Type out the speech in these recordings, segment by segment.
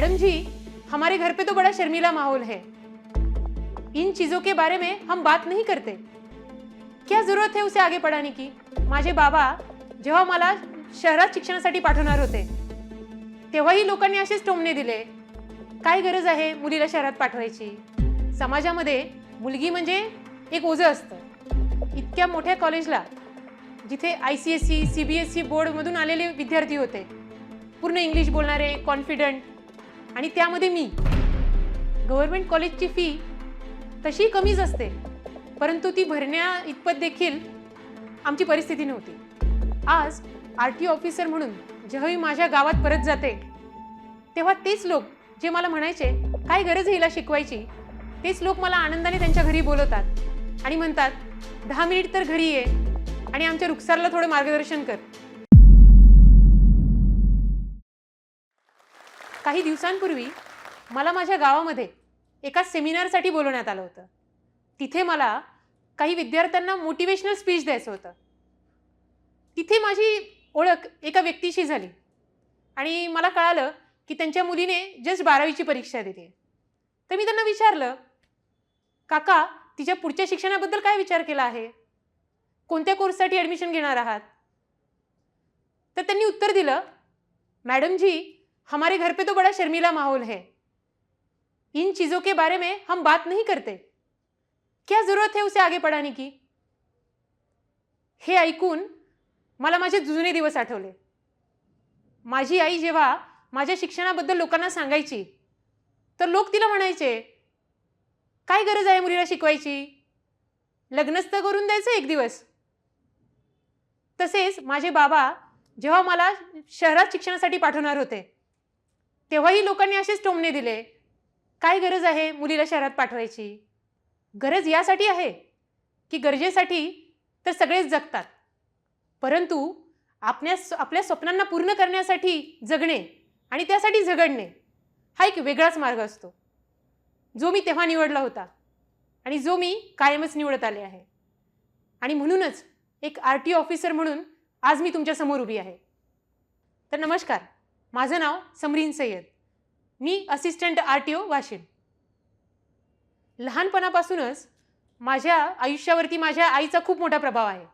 Madam जी हमारे घर पे तो बड़ा शर्मीला माहौल है। इन चीजों के बारे में हम बात नहीं करते। क्या जरूरत है उसे आगे पढ़ाने की? माझे बाबा जेव्हा मला शहरात शिक्षणासाठी पाठवणार होते तेव्हाही लोकांनी असेच टोमणे दिले काय गरज आहे मुलीला शहरात पाठवायची? समाजामध्ये मुलगी म्हणजे एक ओझं असतं. इतक्या मोठ्या कॉलेजला जिथे I C S C C B S C बोर्डमधून आलेले विद्यार्थी होते पूर्ण इंग्लिश बोलणारे कॉन्फिडंट आणि त्यामध्ये मी. गव्हर्मेंट कॉलेजची फी तशी कमीच असते परंतु ती भरण्या इतपत देखील आमची परिस्थिती नव्हती. आज आर टी ऑफिसर म्हणून जेव्हा मी माझ्या गावात परत जाते तेव्हा तेच लोक जे मला म्हणायचे काय गरज हिला शिकवायची? तेच लोक मला आनंदाने त्यांच्या घरी बोलवतात आणि म्हणतात दहा मिनिट तर घरी ये आणि आमच्या रुखसारला थोडं मार्गदर्शन कर. काही दिवसांपूर्वी मला माझ्या गावामध्ये एका सेमिनारसाठी बोलवण्यात आलं होतं. तिथे मला काही विद्यार्थ्यांना मोटिवेशनल स्पीच द्यायचं होतं. तिथे माझी ओळख एका व्यक्तीशी झाली. आणि मला कळालं की त्यांच्या मुलीने जस्ट बारावीची परीक्षा दिली. तर मी त्यांना विचारलं काका तिच्या पुढच्या शिक्षणाबद्दल काय विचार केला आहे? कोणत्या कोर्ससाठी ॲडमिशन घेणार आहात? तर त्यांनी उत्तर दिलं मॅडमजी हमारे घर पे तो बड़ा शर्मीला माहौल है। इन चीज़ों के बारे में हम बात नहीं करते। क्या ज़रूरत है उसे आगे पढ़ाने की? हे ऐकून मला माझे जुने दिवस आठवले। माझी आई जेव्हा माझ्या शिक्षणाबद्दल लोकांना सांगायची तर लोक तिला म्हणायचे काय गरज आहे मुलीला शिकवायची? लग्नच तर करून द्यायचं एक दिवस. तसेच माझे बाबा जेव्हा मला शहरात शिक्षणासाठी पाठवणार होते तेव्हाही लोकांनी असेच टोमणे दिले. काय गरज आहे मुलीला शहरात पाठवायची? गरज यासाठी आहे की गरजेसाठी तर सगळेच जगतात. परंतु आपल्या आपल्या स्वप्नांना पूर्ण करण्यासाठी जगणे आणि त्यासाठी झगडणे हा एक वेगळाच मार्ग असतो. जो मी तेव्हा निवडला होता आणि जो मी कायमच निवडत आले आहे. आणि म्हणूनच एक आर टी ऑफिसर म्हणून आज मी तुमच्यासमोर उभी आहे. तर नमस्कार. माझं नाव समरीन सय्यद. मी assistant R T O Washim. लहानपणापासूनच माझ्या आयुष्यावरती माझ्या आईचा खूप मोठा प्रभाव आहे.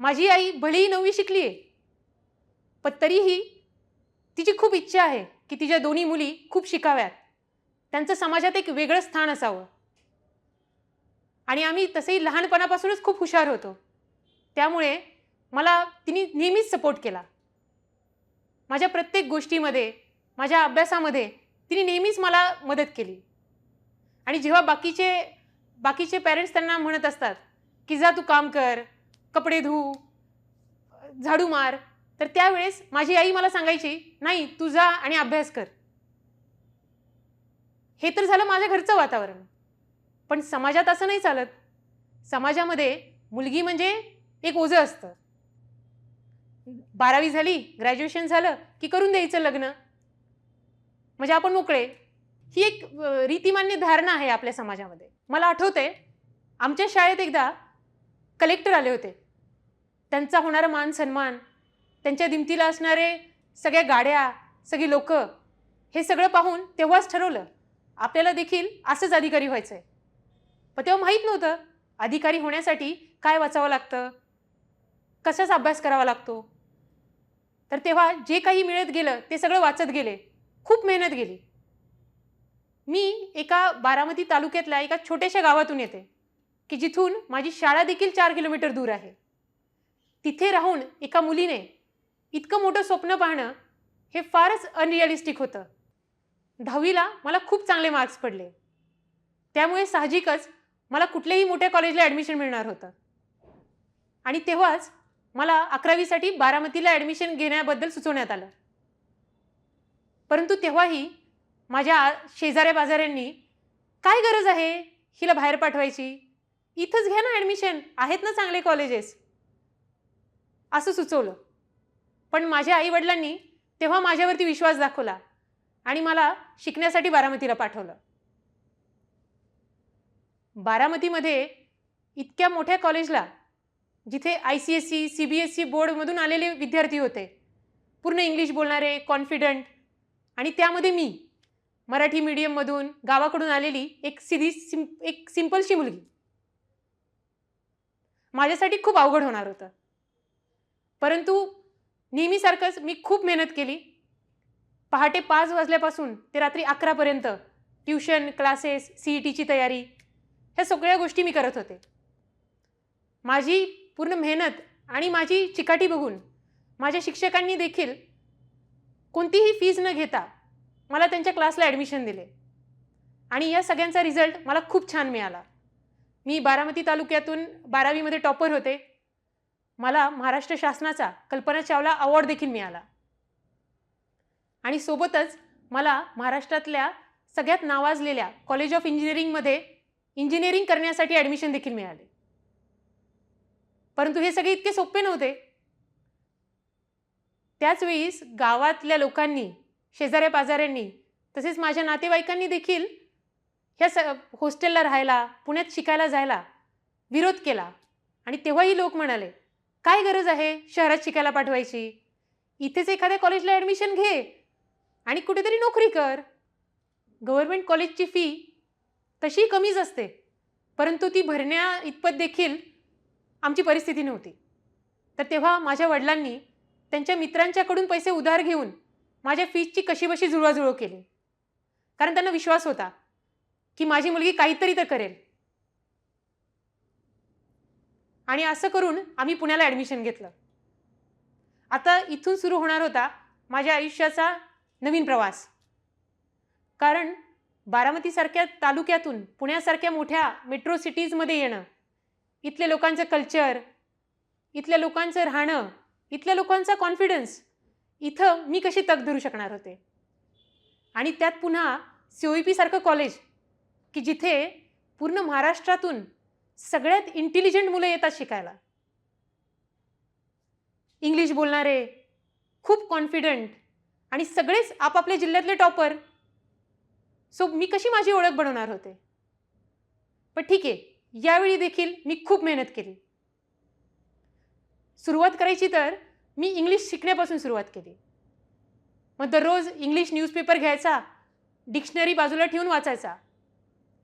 माझी आई भलेही नववी शिकली आहे पण तरीही तिची खूप इच्छा आहे की तिच्या दोन्ही मुली खूप शिकाव्यात. त्यांचं समाजात एक वेगळं स्थान असावं. आणि आम्ही तसेही लहानपणापासूनच खूप हुशार होतो. त्यामुळे मला तिने नेहमीच सपोर्ट केला. माझ्या प्रत्येक गोष्टीमध्ये माझ्या अभ्यासामध्ये तिने नेहमीच मला मदत केली. आणि जेव्हा बाकीचे बाकीचे पॅरेंट्स त्यांना म्हणत असतात की जा तू काम कर कपडे धू झाडू मार तर त्यावेळेस माझी आई मला सांगायची नाही तू जा आणि अभ्यास कर. हे तर झालं माझ्या घरचं वातावरण. पण समाजात असं नाही चालत. समाजामध्ये मुलगी म्हणजे एक ओझं असतं. बारावी झाली ग्रॅज्युएशन झालं की करून द्यायचं लग्न? म्हणजे आपण मोकळे. ही एक रीतिमान्य धारणा आहे आपल्या समाजामध्ये. मला आठवते आमच्या शाळेत एकदा कलेक्टर आले होते. त्यांचा होणारा मान सन्मान त्यांच्या दिमतीला असणारे सगळ्या गाड्या सगळी लोक हे सगळं पाहून तेव्हाच ठरवलं आपल्याला देखील असंच अधिकारी व्हायचं आहे पण तेव्हा माहीत नव्हतं अधिकारी होण्यासाठी काय वाचावं लागतं कसाच अभ्यास करावा लागतो तर तेव्हा जे काही मिळत गेलं ते सगळं वाचत गेले. खूप मेहनत गेली. मी एका बारामती तालुक्यातल्या एका छोट्याशा गावातून येते की जिथून माझी शाळा देखील चार किलोमीटर दूर आहे. तिथे राहून एका मुलीने इतकं मोठं स्वप्न पाहणं हे फारच अनरिअलिस्टिक होतं. दहावीला मला खूप चांगले मार्क्स पडले. त्यामुळे साहजिकच मला कुठल्याही मोठ्या कॉलेजला ॲडमिशन मिळणार होतं. आणि तेव्हाच मला अकरावीसाठी बारामतीला ॲडमिशन घेण्याबद्दल सुचवण्यात आलं. परंतु तेव्हाही माझ्या शेजाऱ्या बाजाऱ्यांनी काय गरज आहे हिला बाहेर पाठवायची? इथंच घ्या ना ॲडमिशन आहेत ना चांगले कॉलेजेस असं सुचवलं. पण माझ्या आईवडिलांनी तेव्हा माझ्यावरती विश्वास दाखवला आणि मला शिकण्यासाठी बारामतीला पाठवलं. बारामतीमध्ये इतक्या मोठ्या कॉलेजला जिथे I C S C C B S C बोर्डमधून आलेले विद्यार्थी होते. पूर्ण इंग्लिश बोलणारे कॉन्फिडंट आणि त्यामध्ये मी मराठी मीडियममधून गावाकडून आलेली एक सिधी सिम एक सिम्पलशी मुलगी. माझ्यासाठी खूप अवघड होणार होतं. परंतु नेहमीसारखंच मी खूप मेहनत केली. पहाटे पाच वाजल्यापासून ते रात्री अकरापर्यंत ट्युशन क्लासेस सी ई टीची तयारी ह्या सगळ्या गोष्टी मी करत होते. माझी पूर्ण मेहनत आणि माझी चिकाटी बघून माझ्या शिक्षकांनी देखील कोणतीही फीज न घेता मला त्यांच्या क्लासला ॲडमिशन दिले. आणि या सगळ्यांचा रिझल्ट मला खूप छान मिळाला. मी बारामती तालुक्यातून बारावीमध्ये टॉपर होते. मला महाराष्ट्र शासनाचा कल्पना चावला अवॉर्ड देखील मिळाला. आणि सोबतच मला महाराष्ट्रातल्या सगळ्यात नावाजलेल्या कॉलेज ऑफ इंजिनिअरिंगमध्ये इंजिनिअरिंग करण्यासाठी ॲडमिशन देखील मिळाले. परंतु हे सगळे इतके सोपे नव्हते. त्याच वेळीस गावातल्या लोकांनी शेजाऱ्या पाजाऱ्यांनी तसेच माझ्या नातेवाईकांनी देखील ह्या स हॉस्टेलला राहायला पुण्यात शिकायला जायला विरोध केला. आणि तेव्हाही लोक म्हणाले काय गरज आहे शहरात शिकायला पाठवायची? इथेच एखाद्या कॉलेजला ॲडमिशन घे आणि कुठेतरी नोकरी कर. गव्हर्मेंट कॉलेजची फी तशी कमीच असते. परंतु ती भरण्या इतपत देखील आमची परिस्थिती नव्हती. तर तेव्हा माझ्या वडिलांनी त्यांच्या मित्रांच्याकडून पैसे उधार घेऊन माझ्या फीजची कशीबशी जुळवाजुळव केली. कारण त्यांना विश्वास होता की माझी मुलगी काहीतरी तर करेल. आणि असं करून आम्ही पुण्याला ॲडमिशन घेतलं. आता इथून सुरू होणार होता माझ्या आयुष्याचा नवीन प्रवास. कारण बारामतीसारख्या तालुक्यातून पुण्यासारख्या मोठ्या मेट्रो सिटीजमध्ये येणं इथल्या लोकांचं कल्चर इथल्या लोकांचं राहणं इथल्या लोकांचा कॉन्फिडन्स इथं मी कशी तग धरू शकणार होते? आणि त्यात पुन्हा सी ओ पी सारखं कॉलेज की जिथे पूर्ण महाराष्ट्रातून सगळ्यात इंटेलिजंट मुलं येतात शिकायला. इंग्लिश बोलणारे खूप कॉन्फिडंट आणि सगळेच आपापल्या जिल्ह्यातले टॉपर सो मी कशी माझी ओळख बनवणार होते? पण ठीक आहे यावेळी देखील मी खूप मेहनत केली. सुरुवात करायची तर मी इंग्लिश शिकण्यापासून सुरुवात केली. मग दररोज इंग्लिश न्यूजपेपर घ्यायचा डिक्शनरी बाजूला ठेवून वाचायचा.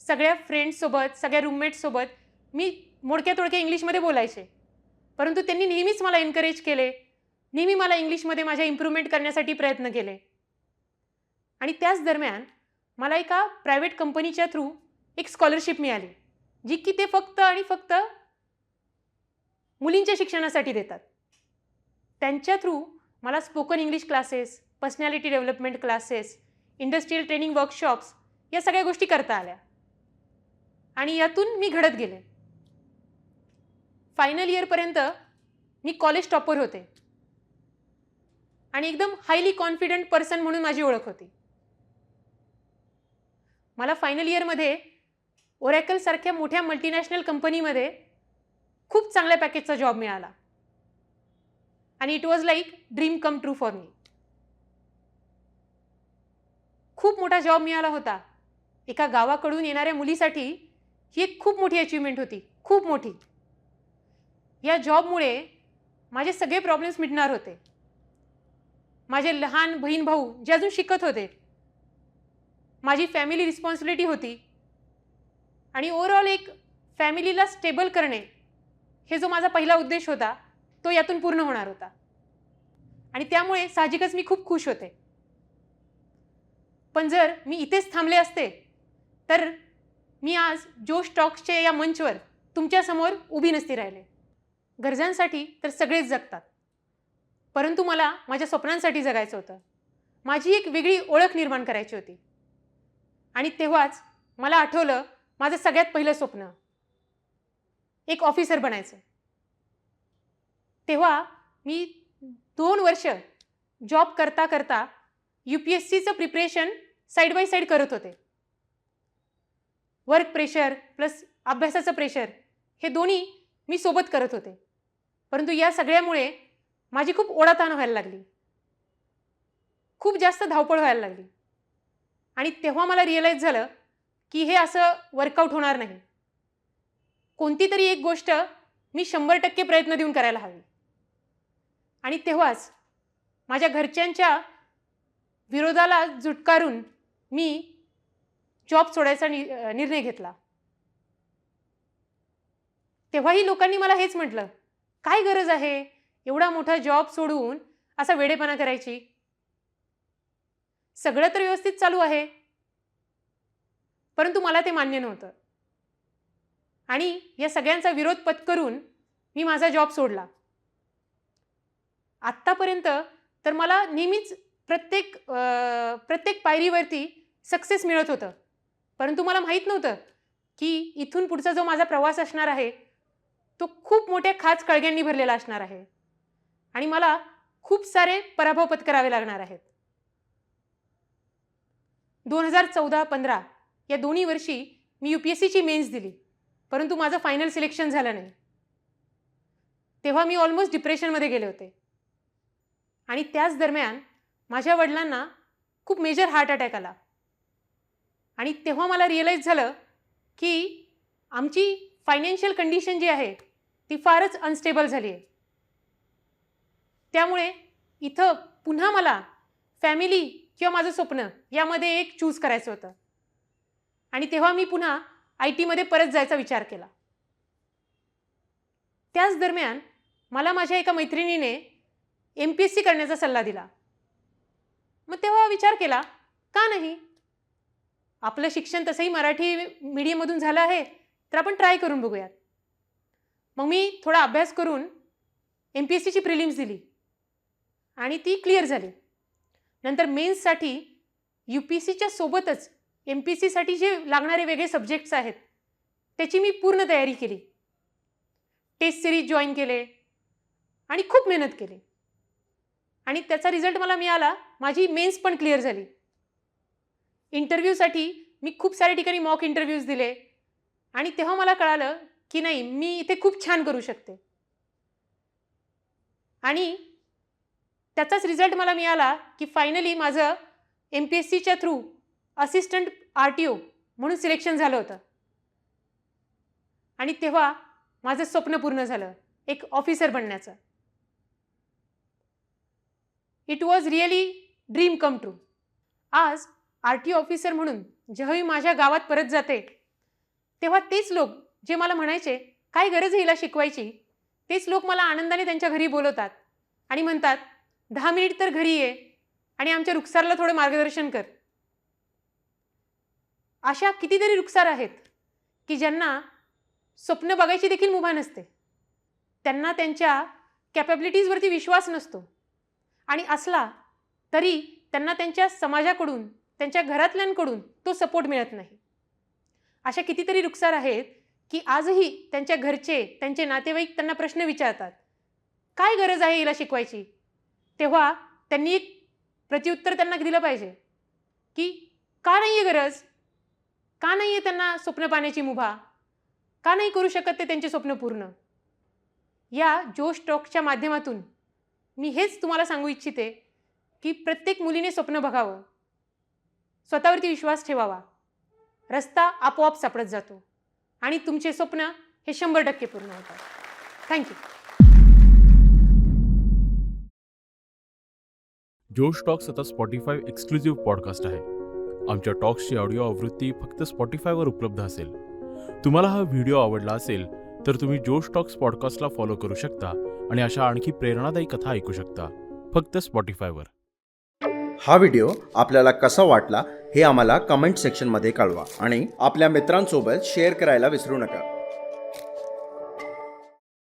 सगळ्या फ्रेंड्ससोबत सगळ्या रूममेट्ससोबत मी मोडक्या तोडक्या इंग्लिशमध्ये बोलायचे. परंतु त्यांनी नेहमीच मला एनकरेज केले. नेहमी मला इंग्लिशमध्ये माझ्या इम्प्रूव्हमेंट करण्यासाठी प्रयत्न केले. आणि त्याच दरम्यान मला एका प्रायव्हेट कंपनीच्या थ्रू एक स्कॉलरशिप मिळाली. जी की ते फक्त आणि फक्त मुलींच्या शिक्षणासाठी देतात. त्यांच्या थ्रू मला spoken English classes personality development classes industrial training workshops या सगळ्या गोष्टी करता आल्या. आणि यातून मी घडत गेले. फायनल इयरपर्यंत मी कॉलेज टॉपर होते. आणि एकदम हायली कॉन्फिडंट पर्सन म्हणून माझी ओळख होती. मला फायनल इयरमध्ये ओरॅकलसारख्या मोठ्या मल्टीनॅशनल कंपनीमध्ये खूप चांगल्या पॅकेजचा जॉब मिळाला. आणि it was like dream come true for me खूप मोठा जॉब मिळाला होता. एका गावाकडून येणाऱ्या मुलीसाठी ही एक खूप मोठी अचिव्हमेंट होती. खूप मोठी. या जॉबमुळे माझे सगळे प्रॉब्लेम्स मिटणार होते. माझे लहान बहीण भाऊ जे अजून शिकत होते. माझी फॅमिली रिस्पॉन्सिबिलिटी होती. आणि ओव्हरऑल एक फॅमिलीला स्टेबल करणे हे जो माझा पहिला उद्देश होता तो यातून पूर्ण होणार होता. आणि त्यामुळे साहजिकच मी खूप खुश होते. पण जर मी इथेच थांबले असते तर मी आज जोश टॉक्सच्या या मंचवर तुमच्यासमोर उभी नसती राहिले. गरजांसाठी तर सगळेच जगतात. परंतु मला माझ्या स्वप्नांसाठी जगायचं होतं. माझी एक वेगळी ओळख निर्माण करायची होती. आणि तेव्हाच मला आठवलं माझं सगळ्यात पहिलं स्वप्न. एक ऑफिसर बनायचं. तेव्हा मी दोन वर्ष जॉब करता करता यू पी एस सीचं प्रिपरेशन साईड बाय साईड करत होते. वर्क प्रेशर प्लस अभ्यासाचं प्रेशर हे दोन्ही मी सोबत करत होते. परंतु या सगळ्यामुळे माझी खूप ओढाताण व्हायला लागली. खूप जास्त धावपळ व्हायला लागली. आणि तेव्हा मला रिअलाईज झालं की हे असं वर्कआउट होणार नाही. कोणती तरी एक गोष्ट मी शंभर टक्के प्रयत्न देऊन करायला हवी. आणि तेव्हाच माझ्या घरच्यांच्या विरोधाला झुटकारून मी जॉब सोडायचा नि निर्णय घेतला. तेव्हाही लोकांनी मला हेच म्हटलं काय गरज आहे एवढा मोठा जॉब सोडून असा वेडेपणा करायची? सगळं तर व्यवस्थित चालू आहे परंतु मला ते मान्य नव्हतं. आणि या सगळ्यांचा विरोध पत्करून मी माझा जॉब सोडला. आत्तापर्यंत तर मला नेहमीच प्रत्येक प्रत्येक पायरीवरती सक्सेस मिळत होतं. परंतु मला माहीत नव्हतं की इथून पुढचा जो माझा प्रवास असणार आहे तो खूप मोठ्या खाच कळग्यांनी भरलेला असणार आहे. आणि मला खूप सारे पराभव पत्करावे लागणार आहेत. दोन हजार चौदा पंधरा या दोन्ही वर्षी मी यू पी एस सीची मेन्स दिली परंतु माझं फायनल सिलेक्शन झालं नाही. तेव्हा मी ऑलमोस्ट डिप्रेशनमध्ये गेले होते. आणि त्याच दरम्यान माझ्या वडिलांना खूप मेजर हार्ट अटॅक आला. आणि तेव्हा मला रिअलाईज झालं की आमची फायनान्शियल कंडिशन जी आहे ती फारच अनस्टेबल झाली आहे. त्यामुळे इथं पुन्हा मला फॅमिली किंवा माझं स्वप्न यामध्ये एक चूज करायचं होतं. आणि तेव्हा मी पुन्हा आय टीमध्ये परत जायचा विचार केला. त्याच दरम्यान मला माझ्या एका मैत्रिणीने एम पी एस सी करण्याचा सल्ला दिला. मग तेव्हा विचार केला का नाही? आपलं शिक्षण तसंही मराठी मीडियममधून झालं आहे तर आपण ट्राय करून बघूयात. मग मी थोडा अभ्यास करून एम पी एस सीची प्रिलिम्स दिली. आणि ती क्लिअर झाली. नंतर मेन्ससाठी यू पी सीच्या सोबतच एम पी सीसाठी जे लागणारे वेगळे सब्जेक्ट्स आहेत त्याची मी पूर्ण तयारी केली. टेस्ट सिरीज जॉईन केले आणि खूप मेहनत केली. आणि त्याचा रिझल्ट मला मिळाला माझी मेन्स पण क्लिअर झाली. इंटरव्ह्यूसाठी मी खूप साऱ्या ठिकाणी मॉक इंटरव्ह्यूज दिले आणि तेव्हा मला कळालं की नाही मी इथे खूप छान करू शकते. आणि त्याचाच रिझल्ट मला मिळाला की फायनली माझं एम पी एस सीच्या through assistant R T O म्हणून सिलेक्शन झालं होतं. आणि तेव्हा माझं स्वप्न पूर्ण झालं एक ऑफिसर बनण्याचं. It was really dream come true आज आर टी ऑफिसर म्हणून जेव्हा माझ्या गावात परत जाते तेव्हा तेच लोक जे मला म्हणायचे काय गरज हिला शिकवायची? तेच लोक मला आनंदाने त्यांच्या घरी बोलवतात आणि म्हणतात दहा मिनिट तर घरी ये आणि आमच्या रुखसारला थोडं मार्गदर्शन कर. अशा कितीतरी रुखसार आहेत की ज्यांना स्वप्न बघायची देखील मुभा नसते. त्यांना त्यांच्या कॅपॅबिलिटीजवरती विश्वास नसतो. आणि असला तरी त्यांना त्यांच्या समाजाकडून त्यांच्या घरातल्यांकडून तो सपोर्ट मिळत नाही. अशा कितीतरी रुखसार आहेत की आजही त्यांच्या घरचे त्यांचे नातेवाईक त्यांना प्रश्न विचारतात काय गरज आहे हिला शिकवायची? तेव्हा त्यांनी एक प्रत्युत्तर त्यांना दिलं पाहिजे की का नाही आहे गरज? का नाही आहे त्यांना स्वप्न पाहण्याची मुभा? का नाही करू शकत ते त्यांचे स्वप्न पूर्ण? या जोश टॉकच्या माध्यमातून मी हेच तुम्हाला सांगू इच्छिते की प्रत्येक मुलीने स्वप्न बघावं. स्वतःवरती विश्वास ठेवावा. रस्ता आपोआप सापडत जातो. आणि तुमचे स्वप्न हे शंभर टक्के पूर्ण होतात. थँक्यू जोश टॉक्स आता स्पॉटीफाय एक्सक्लुझिव्ह पॉडकास्ट आहे. आमच्या टॉक्सची ऑडिओ आवृत्ती फक्त स्पॉटीफायवर उपलब्ध असेल. तुम्हाला हा व्हिडिओ आवडला असेल तर तुम्ही जोश टॉक्स पॉडकास्टला फॉलो करू शकता आणि अशा आणखी प्रेरणादायी कथा ऐकू शकता. फक्त स्पॉटीफायवर. हा व्हिडिओ आपल्याला कसा वाटला हे आम्हाला कमेंट सेक्शनमध्ये कळवा आणि आपल्या मित्रांसोबत शेअर करायला विसरू नका.